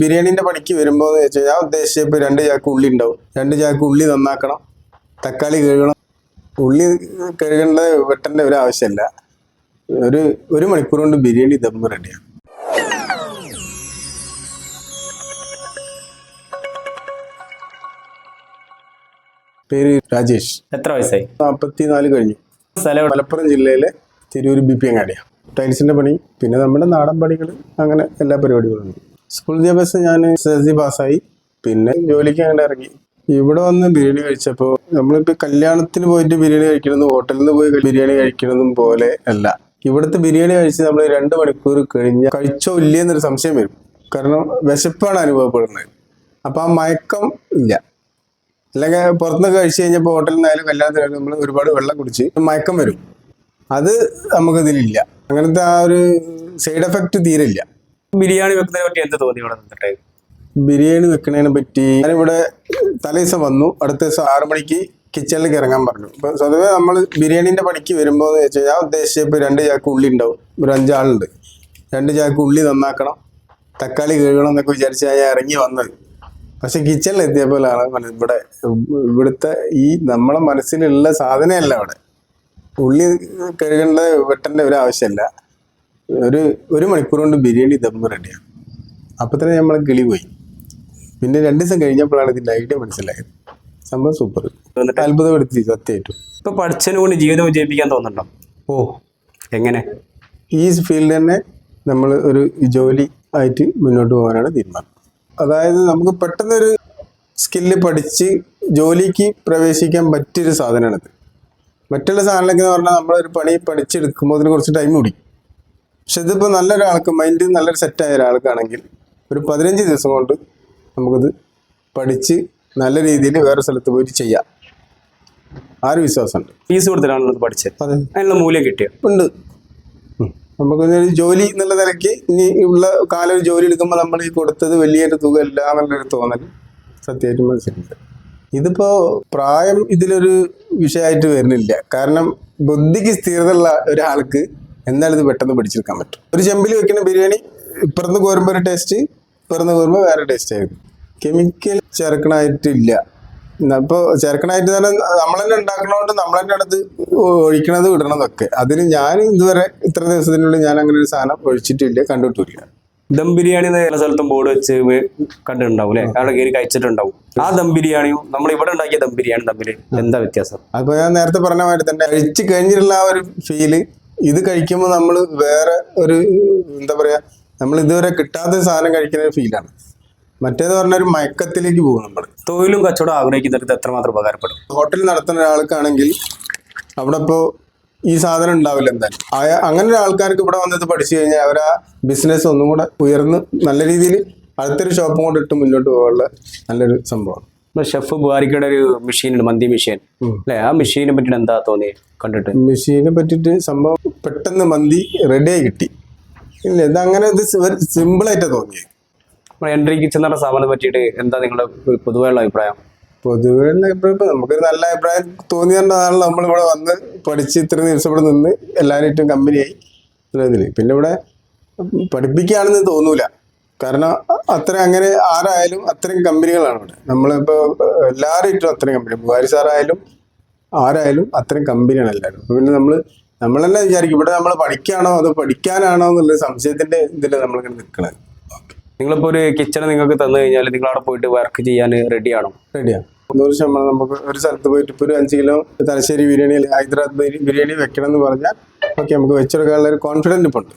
ബിരിയാണിന്റെ പണിക്ക് വരുമ്പോൾ എന്ന് വെച്ചാൽ ഞാൻ ഉദ്ദേശിച്ച ഇപ്പൊ രണ്ട് ചാക്ക് ഉള്ളി ഉണ്ടാവും. രണ്ട് ചാക്ക് ഉള്ളി നന്നാക്കണം. തക്കാളി കഴുകണം. ഉള്ളി കഴുകേണ്ട വെട്ടേണ്ട ഒരു ആവശ്യമില്ല ഒരു ഒരു മണിക്കൂർ കൊണ്ട് ബിരിയാണി ദമ്മ് റെഡിയാണ് പേര് രാജേഷ്. എത്ര വയസ്സായി? നാൽപ്പത്തി നാല് കഴിഞ്ഞു. സ്ഥലം മലപ്പുറം ജില്ലയിലെ തിരൂർ ബി പി അങ്ങാടിയാണ് ടൈൽസിന്റെ പണി പിന്നെ നമ്മുടെ നാടൻ പണികൾ അങ്ങനെ എല്ലാ പരിപാടികളും ഉണ്ട്. സ്കൂൾ വിദ്യാഭ്യാസം ഞാൻ എസ് എസ് സി പാസ്സായി. പിന്നെ ജോലിക്ക് അങ്ങനെ ഇറങ്ങി. ഇവിടെ വന്ന് ബിരിയാണി കഴിച്ചപ്പോൾ നമ്മളിപ്പോൾ കല്യാണത്തിന് പോയിട്ട് ബിരിയാണി കഴിക്കണമെന്നും ഹോട്ടലിൽ നിന്ന് പോയി ബിരിയാണി കഴിക്കണമെന്നും പോലെ അല്ല. ഇവിടുത്തെ ബിരിയാണി കഴിച്ച് നമ്മൾ രണ്ട് മണിക്കൂർ കഴിഞ്ഞ് കഴിച്ചോ ഇല്ലേ എന്നൊരു സംശയം വരും. കാരണം വിശപ്പാണ് അനുഭവപ്പെടുന്നത്. അപ്പം ആ മയക്കം ഇല്ല. അല്ലെങ്കിൽ പുറത്തുനിന്ന് കഴിച്ചു കഴിഞ്ഞപ്പോൾ ഹോട്ടലിൽ നിന്നായാലും കല്യാണത്തിനായാലും നമ്മൾ ഒരുപാട് വെള്ളം കുടിച്ച് മയക്കം വരും. അത് നമുക്കിതിലില്ല. അങ്ങനത്തെ ആ ഒരു സൈഡ് എഫക്റ്റ് തീരില്ല ബിരിയാണി വെക്കുന്നതിനെ പറ്റി എന്ത് തോന്നി ഇവിടെ നിന്നിട്ട്? ബിരിയാണി വെക്കുന്നതിനെ പറ്റി ഞാനിവിടെ തലേ ദിവസം വന്നു. അടുത്ത ദിവസം ആറു മണിക്ക് കിച്ചണിലേക്ക് ഇറങ്ങാൻ പറഞ്ഞു. ഇപ്പൊ സ്വതവേ നമ്മൾ ബിരിയാണിന്റെ പണിക്ക് വരുമ്പോൾ എന്ന് വെച്ചാൽ ഞാൻ ഉദ്ദേശിച്ച ഇപ്പൊ രണ്ട് ചാക്ക് ഉള്ളി ഉണ്ടാവും. ഒരു അഞ്ചാളുണ്ട്. രണ്ട് ചാക്ക് ഉള്ളി നന്നാക്കണം. തക്കാളി കഴുകണം എന്നൊക്കെ വിചാരിച്ചാൽ ഞാൻ ഇറങ്ങി വന്നത്. പക്ഷെ കിച്ചണിൽ എത്തിയപ്പോഴാണ് ഇവിടെ ഇവിടുത്തെ ഈ നമ്മളെ മനസ്സിലുള്ള സാധനമല്ല അവിടെ. ഉള്ളി കഴുകേണ്ട വെട്ടേണ്ട ഒരു ആവശ്യമില്ല. ഒരു ഒരു മണിക്കൂർ കൊണ്ട് ബിരിയാണി ദമ്മ് റെഡിയാണ് അപ്പം തന്നെ നമ്മളെ കിളി പോയി. പിന്നെ രണ്ട് ദിവസം കഴിഞ്ഞപ്പോഴാണ് ഇതിന്റെ ഐഡിയ മനസ്സിലായത്. സംഭവം സൂപ്പർ അത്ഭുതപ്പെടുത്തി സത്യമായിട്ടും. ഇപ്പൊ പഠിച്ചതിന് കൊണ്ട് ജീവിതം വിജയിപ്പിക്കാൻ തോന്നുന്നുണ്ടോ? ഓ. എങ്ങനെ? ഈ ഫീൽഡ് തന്നെ നമ്മൾ ഒരു ജോലി ആയിട്ട് മുന്നോട്ട് പോകാനാണ് തീരുമാനം. അതായത് നമുക്ക് പെട്ടെന്നൊരു സ്കില്ല് പഠിച്ച് ജോലിക്ക് പ്രവേശിക്കാൻ പറ്റിയൊരു സാധനമാണിത്. മറ്റുള്ള സാധനങ്ങളൊക്കെ എന്ന് പറഞ്ഞാൽ നമ്മളൊരു പണി പഠിച്ചെടുക്കുമ്പോൾ അതിന് കുറച്ച് ടൈം കുടിക്കും പക്ഷെ ഇതിപ്പോൾ നല്ലൊരാൾക്ക് മൈൻഡ് നല്ലൊരു സെറ്റായ ഒരാൾക്കാണെങ്കിൽ ഒരു പതിനഞ്ച് ദിവസം കൊണ്ട് നമുക്കിത് പഠിച്ച് നല്ല രീതിയിൽ വേറെ സ്ഥലത്ത് പോയിട്ട് ചെയ്യാം. ആ ഒരു വിശ്വാസമുണ്ട്. ഫീസ് കൊടുത്തിട്ടാണല്ലോ ഇത് പഠിച്ചത്. അതെ. അതിനുള്ള മൂല്യം കിട്ടിയോ? ഉണ്ട്. നമുക്ക് ജോലി എന്നുള്ള നിലയ്ക്ക് ഇനി ഉള്ള കാലം ഒരു ജോലി എടുക്കുമ്പോൾ നമ്മൾ ഈ കൊടുത്തത് വലിയൊരു തുക അല്ല എന്നുള്ളൊരു തോന്നൽ സത്യമായിട്ടും മനസ്സിലുണ്ട്. ഇതിപ്പോൾ പ്രായം ഇതിലൊരു വിഷയമായിട്ട് വരുന്നില്ല. കാരണം ബുദ്ധിക്ക് സ്ഥിരതയുള്ള ഒരാൾക്ക് എന്തായാലും ഇത് പെട്ടെന്ന് പിടിച്ചെടുക്കാൻ പറ്റും. ഒരു ചെമ്പിൽ വെക്കുന്ന ബിരിയാണി ഇപ്പുറത്ത് കോരുമ്പോൾ ഒരു ടേസ്റ്റ് ഇപ്പുറത്ത് കോരുമ്പോൾ വേറെ ടേസ്റ്റ് ആയിരുന്നു കെമിക്കൽ ചേർക്കണായിട്ടില്ല. അപ്പോൾ ചേർക്കണായിട്ട് തന്നെ നമ്മൾ തന്നെ ഉണ്ടാക്കണോണ്ട് നമ്മൾ തന്നെ അടുത്ത് ഒഴിക്കണത് വിടണതൊക്കെ അതിന് ഞാൻ ഇതുവരെ ഇത്ര ദിവസത്തിനുള്ളിൽ ഞാൻ അങ്ങനെ ഒരു സാധനം ഒഴിച്ചിട്ടില്ല കണ്ടിട്ടില്ല. ദം ബിരിയാണി എന്ന് എല്ലാ സ്ഥലത്തും ബോർഡ് വെച്ച് കണ്ടിട്ടുണ്ടാവും അല്ലെ? അവിടെ കയറി കഴിച്ചിട്ടുണ്ടാവും. ആ ദം ബിരിയാണിയും നമ്മൾ ഇവിടെ ഉണ്ടാക്കിയ ദം ബിരിയാണി തമ്മിൽ എന്താ വ്യത്യാസം? അപ്പൊ ഞാൻ നേരത്തെ പറഞ്ഞ മാതിരി തന്നെ കഴിച്ച് കഴിഞ്ഞിട്ടുള്ള ആ ഒരു ഫീൽ ഇത് കഴിക്കുമ്പോൾ നമ്മൾ വേറെ ഒരു എന്താ പറയുക നമ്മൾ ഇതുവരെ കിട്ടാത്ത സാധനം കഴിക്കുന്ന ഒരു ഫീലാണ് മറ്റേത് പറഞ്ഞ ഒരു മയക്കത്തിലേക്ക് പോകും നമ്മൾ തൊഴിലും കച്ചവടം ആഗ്രഹിക്കുന്നവർക്ക് എത്രമാത്രം ഉപകാരപ്പെടും? ഹോട്ടൽ നടത്തുന്ന ഒരാൾക്കാണെങ്കിൽ അവിടെ ഇപ്പോൾ ഈ സാധനം ഉണ്ടാവില്ല എന്തായാലും. അയ- അങ്ങനെ ഒരു ആൾക്കാർക്ക് ഇവിടെ വന്നത് പഠിച്ചു കഴിഞ്ഞാൽ അവർ ആ ബിസിനസ് ഒന്നും കൂടെ ഉയർന്ന് നല്ല രീതിയിൽ അടുത്തൊരു ഷോപ്പും കൂടെ ഇട്ട് മുന്നോട്ട് പോകാനുള്ള നല്ലൊരു സംഭവമാണ്. ഇപ്പൊ ഷെഫ് ബുഹാരിക്കയുടെ ഒരു മെഷീൻ ഉണ്ട് മന്തി മെഷീൻ. അല്ലെ? ആ മെഷീനെ പറ്റി എന്താ തോന്നി കണ്ടിട്ട്. മെഷീനെ പറ്റിട്ട് സംഭവം പെട്ടെന്ന് മന്തി റെഡിയായി കിട്ടി. ഇല്ല ഇത് അങ്ങനെ ഇത് സിമ്പിളായിട്ടാണ് തോന്നിയത് എൻട്രി കിച്ചൺ എന്ന സാധനം പറ്റിയിട്ട് എന്താ നിങ്ങളുടെ പൊതുവെയുള്ള അഭിപ്രായം? പൊതുവെയുള്ള അഭിപ്രായം ഇപ്പൊ നമുക്കൊരു നല്ല അഭിപ്രായം തോന്നിയതുകൊണ്ടാണല്ലോ നമ്മളിവിടെ വന്ന് പഠിച്ച് ഇത്ര ദിവസം ഇവിടെ നിന്ന് എല്ലാവരായിട്ടും കമ്പനിയായി പിന്നെ ഇവിടെ പഠിപ്പിക്കുകയാണെന്ന് തോന്നൂല. കാരണം അത്ര അങ്ങനെ ആരായാലും അത്രയും കമ്പനികളാണ് ഇവിടെ. നമ്മളിപ്പോൾ എല്ലാവരായിട്ടും അത്രയും കമ്പനി. ബുഹാരി സാറായാലും ആരായാലും അത്രയും കമ്പനിയാണ് എല്ലാവരും പിന്നെ നമ്മൾ നമ്മൾ തന്നെ വിചാരിക്കും ഇവിടെ നമ്മൾ പഠിക്കാണോ അതോ പഠിക്കാനാണോ എന്നുള്ള സംശയത്തിന്റെ ഇതിലാണ് നമ്മളിങ്ങനെ നിൽക്കണത് നിങ്ങളിപ്പോ ഒരു കിച്ചൺ നിങ്ങൾക്ക് തന്നു കഴിഞ്ഞാൽ നിങ്ങൾ അവിടെ പോയിട്ട് വർക്ക് ചെയ്യാൻ റെഡിയാണോ റെഡിയാണ് നൂറ് ശതമാനം നമുക്ക് ഒരു സ്ഥലത്ത് പോയിട്ട് ഇപ്പോൾ ഒരു അഞ്ച് കിലോ തലശ്ശേരി ബിരിയാണി അല്ലെങ്കിൽ ഹൈദരാബാദ് ബിരി- ബിരിയാണി വെക്കണം എന്ന് പറഞ്ഞാൽ ഓക്കെ നമുക്ക് വെച്ചെടുക്കാനുള്ള ഒരു കോൺഫിഡന്റ് ഇപ്പോൾ ഉണ്ട്.